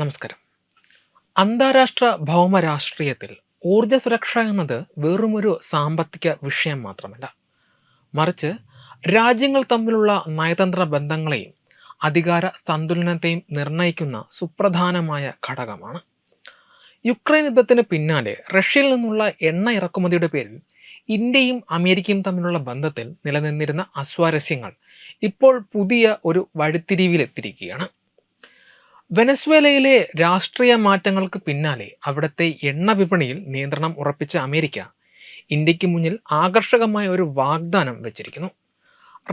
നമസ്കാരം. അന്താരാഷ്ട്ര ഭൗമ രാഷ്ട്രീയത്തിൽ ഊർജ സുരക്ഷ എന്നത് വെറുമൊരു സാമ്പത്തിക വിഷയം മാത്രമല്ല. മറിച്ച് രാജ്യങ്ങൾ തമ്മിലുള്ള നയതന്ത്ര ബന്ധങ്ങളെയും അധികാര സന്തുലനത്തെയും നിർണയിക്കുന്ന സുപ്രധാനമായ ഘടകമാണ്. യുക്രൈൻ യുദ്ധത്തിന് പിന്നാലെ റഷ്യയിൽ നിന്നുള്ള എണ്ണ ഇറക്കുമതിയുടെ പേരിൽ ഇന്ത്യയും അമേരിക്കയും തമ്മിലുള്ള ബന്ധത്തിൽ നിലനിന്നിരുന്ന അസ്വാരസ്യങ്ങൾ ഇപ്പോൾ പുതിയ ഒരു വഴിത്തിരിവിലെത്തിയിരിക്കുകയാണ്. വെനസ്വേലയിലെ രാഷ്ട്രീയ മാറ്റങ്ങൾക്ക് പിന്നാലെ അവിടുത്തെ എണ്ണ വിപണിയിൽ നിയന്ത്രണം ഉറപ്പിച്ച അമേരിക്ക ഇന്ത്യയ്ക്ക് മുന്നിൽ ആകർഷകമായ ഒരു വാഗ്ദാനം വെച്ചിരിക്കുന്നു.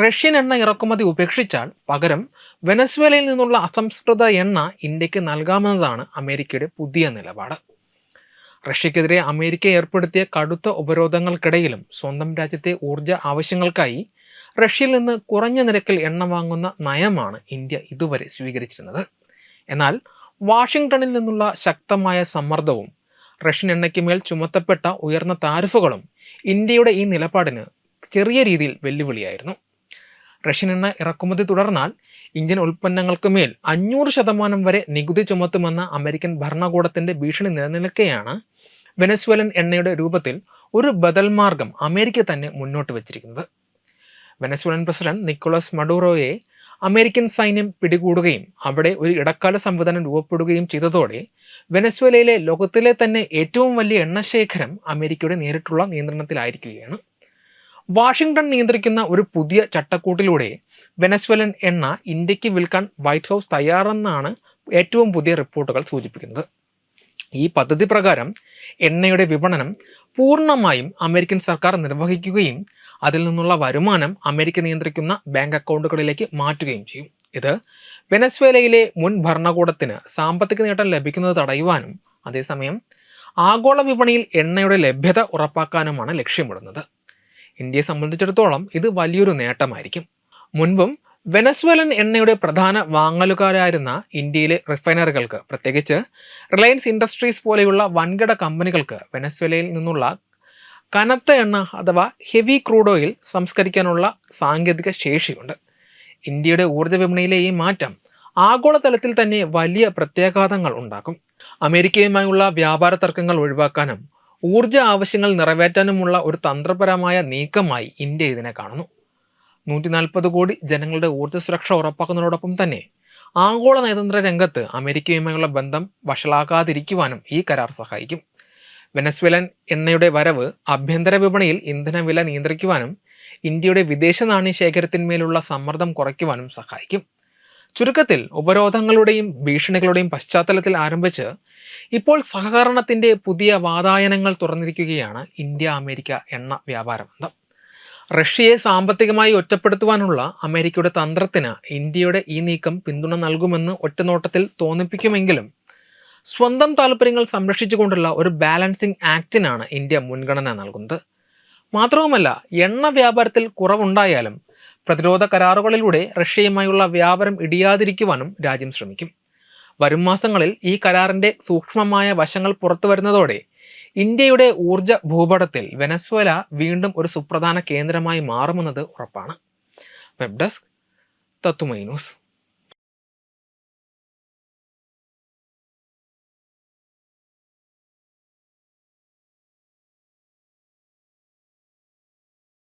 റഷ്യൻ എണ്ണ ഇറക്കുമതി ഉപേക്ഷിച്ചാൽ പകരം വെനസ്വേലയിൽ നിന്നുള്ള അസംസ്കൃത എണ്ണ ഇന്ത്യയ്ക്ക് നൽകാമെന്നതാണ് അമേരിക്കയുടെ പുതിയ നിലപാട്. റഷ്യക്കെതിരെ അമേരിക്ക ഏർപ്പെടുത്തിയ കടുത്ത ഉപരോധങ്ങൾക്കിടയിലും സ്വന്തം രാജ്യത്തെ ഊർജ ആവശ്യങ്ങൾക്കായി റഷ്യയിൽ നിന്ന് കുറഞ്ഞ നിരക്കിൽ എണ്ണ വാങ്ങുന്ന നയമാണ് ഇന്ത്യ ഇതുവരെ സ്വീകരിച്ചിരുന്നത്. എന്നാൽ വാഷിംഗ്ടണിൽ നിന്നുള്ള ശക്തമായ സമ്മർദ്ദവും റഷ്യൻ എണ്ണയ്ക്ക് മേൽ ചുമത്തപ്പെട്ട ഉയർന്ന താരിഫുകളും ഇന്ത്യയുടെ ഈ നിലപാടിന് ചെറിയ രീതിയിൽ വെല്ലുവിളിയായിരുന്നു. റഷ്യൻ എണ്ണ ഇറക്കുമതി തുടർന്നാൽ ഇന്ത്യൻ ഉൽപ്പന്നങ്ങൾക്ക് മേൽ അഞ്ഞൂറ് ശതമാനം വരെ നികുതി ചുമത്തുമെന്ന അമേരിക്കൻ ഭരണകൂടത്തിന്റെ ഭീഷണി നിലനിൽക്കെയാണ് വെനസ്വേലൻ എണ്ണയുടെ രൂപത്തിൽ ഒരു ബദൽ മാർഗം അമേരിക്ക തന്നെ മുന്നോട്ട് വച്ചിരിക്കുന്നത്. വെനസ്വേലൻ പ്രസിഡന്റ് നിക്കോളസ് മഡൂറോയെ അമേരിക്കൻ സൈന്യം പിടികൂടുകയും അവിടെ ഒരു ഇടക്കാല സംവിധാനം രൂപപ്പെടുകയും ചെയ്തതോടെ വെനസ്വേലയിലെ ലോകത്തിലെ തന്നെ ഏറ്റവും വലിയ എണ്ണശേഖരം അമേരിക്കയുടെ നേരിട്ടുള്ള നിയന്ത്രണത്തിലായിരിക്കുകയാണ്. വാഷിംഗ്ടൺ നിയന്ത്രിക്കുന്ന ഒരു പുതിയ ചട്ടക്കൂട്ടിലൂടെ വെനസ്വേലൻ എണ്ണ ഇന്ത്യയ്ക്ക് വിൽക്കാൻ വൈറ്റ് ഹൗസ് തയ്യാറെന്നാണ് ഏറ്റവും പുതിയ റിപ്പോർട്ടുകൾ സൂചിപ്പിക്കുന്നത്. ഈ പദ്ധതി പ്രകാരം എണ്ണയുടെ വിപണനം പൂർണമായും അമേരിക്കൻ സർക്കാർ നിർവഹിക്കുകയും അതിൽ നിന്നുള്ള വരുമാനം അമേരിക്ക നിയന്ത്രിക്കുന്ന ബാങ്ക് അക്കൗണ്ടുകളിലേക്ക് മാറ്റുകയും ചെയ്യും. ഇത് വെനസ്വേലയിലെ മുൻ ഭരണകൂടത്തിന് സാമ്പത്തിക നേട്ടം ലഭിക്കുന്നത് തടയുവാനും അതേസമയം ആഗോള വിപണിയിൽ എണ്ണയുടെ ലഭ്യത ഉറപ്പാക്കാനുമാണ് ലക്ഷ്യമിടുന്നത്. ഇന്ത്യയെ സംബന്ധിച്ചിടത്തോളം ഇത് വലിയൊരു നേട്ടമായിരിക്കും. മുൻപും വെനസ്വേലൻ എണ്ണയുടെ പ്രധാന വാങ്ങലുകാരായിരുന്ന ഇന്ത്യയിലെ റിഫൈനറികൾക്ക് പ്രത്യേകിച്ച് റിലയൻസ് ഇൻഡസ്ട്രീസ് പോലെയുള്ള വൻകിട കമ്പനികൾക്ക് വെനസ്വേലയിൽ നിന്നുള്ള കനത്ത എണ്ണ അഥവാ ഹെവി ക്രൂഡ് ഓയിൽ സംസ്കരിക്കാനുള്ള സാങ്കേതിക ശേഷിയുണ്ട്. ഇന്ത്യയുടെ ഊർജ വിപണിയിലെ ഈ മാറ്റം ആഗോളതലത്തിൽ തന്നെ വലിയ പ്രത്യാഘാതങ്ങൾ ഉണ്ടാക്കും. അമേരിക്കയുമായുള്ള വ്യാപാര തർക്കങ്ങൾ ഒഴിവാക്കാനും ഊർജ ആവശ്യങ്ങൾ നിറവേറ്റാനുമുള്ള ഒരു തന്ത്രപരമായ നീക്കമായി ഇന്ത്യ ഇതിനെ കാണുന്നു. നൂറ്റി നാൽപ്പത് കോടി ജനങ്ങളുടെ ഊർജ സുരക്ഷ ഉറപ്പാക്കുന്നതോടൊപ്പം തന്നെ ആഗോള നയതന്ത്ര രംഗത്ത് അമേരിക്കയുമായുള്ള ബന്ധം വഷളാകാതിരിക്കുവാനും ഈ കരാർ സഹായിക്കും. വെനസ്വേലൻ എണ്ണയുടെ വരവ് ആഭ്യന്തര വിപണിയിൽ ഇന്ധനവില നിയന്ത്രിക്കുവാനും ഇന്ത്യയുടെ വിദേശ നാണ്യ ശേഖരത്തിന്മേലുള്ള സമ്മർദ്ദം കുറയ്ക്കുവാനും സഹായിക്കും. ചുരുക്കത്തിൽ ഉപരോധങ്ങളുടെയും ഭീഷണികളുടെയും പശ്ചാത്തലത്തിൽ ആരംഭിച്ച് ഇപ്പോൾ സഹകരണത്തിന്റെ പുതിയ വാതായനങ്ങൾ തുറന്നിരിക്കുകയാണ് ഇന്ത്യ അമേരിക്ക എണ്ണ വ്യാപാര ബന്ധം റഷ്യയെ സാമ്പത്തികമായി ഒറ്റപ്പെടുത്തുവാനുള്ള അമേരിക്കയുടെ തന്ത്രത്തിന് ഇന്ത്യയുടെ ഈ നീക്കം പിന്തുണ നൽകുമെന്ന് ഒറ്റനോട്ടത്തിൽ തോന്നിപ്പിക്കുമെങ്കിലും സ്വന്തം താല്പര്യങ്ങൾ സംരക്ഷിച്ചുകൊണ്ടുള്ള ഒരു ബാലൻസിംഗ് ആക്ടിനാണ് ഇന്ത്യ മുൻഗണന നൽകുന്നത്. മാത്രവുമല്ല എണ്ണ വ്യാപാരത്തിൽ കുറവുണ്ടായാലും പ്രതിരോധ കരാറുകളിലൂടെ റഷ്യയുമായുള്ള വ്യാപാരം ഇടിയാതിരിക്കുവാനും രാജ്യം ശ്രമിക്കും. വരും മാസങ്ങളിൽ ഈ കരാറിന്റെ സൂക്ഷ്മമായ വശങ്ങൾ പുറത്തു വരുന്നതോടെ ഇന്ത്യയുടെ ഊർജ ഭൂപടത്തിൽ വെനസ്വേല വീണ്ടും ഒരു സുപ്രധാന കേന്ദ്രമായി മാറുമെന്നത് ഉറപ്പാണ്. വെബ് ഡെസ്ക് തത്തുമൈ ന്യൂസ്.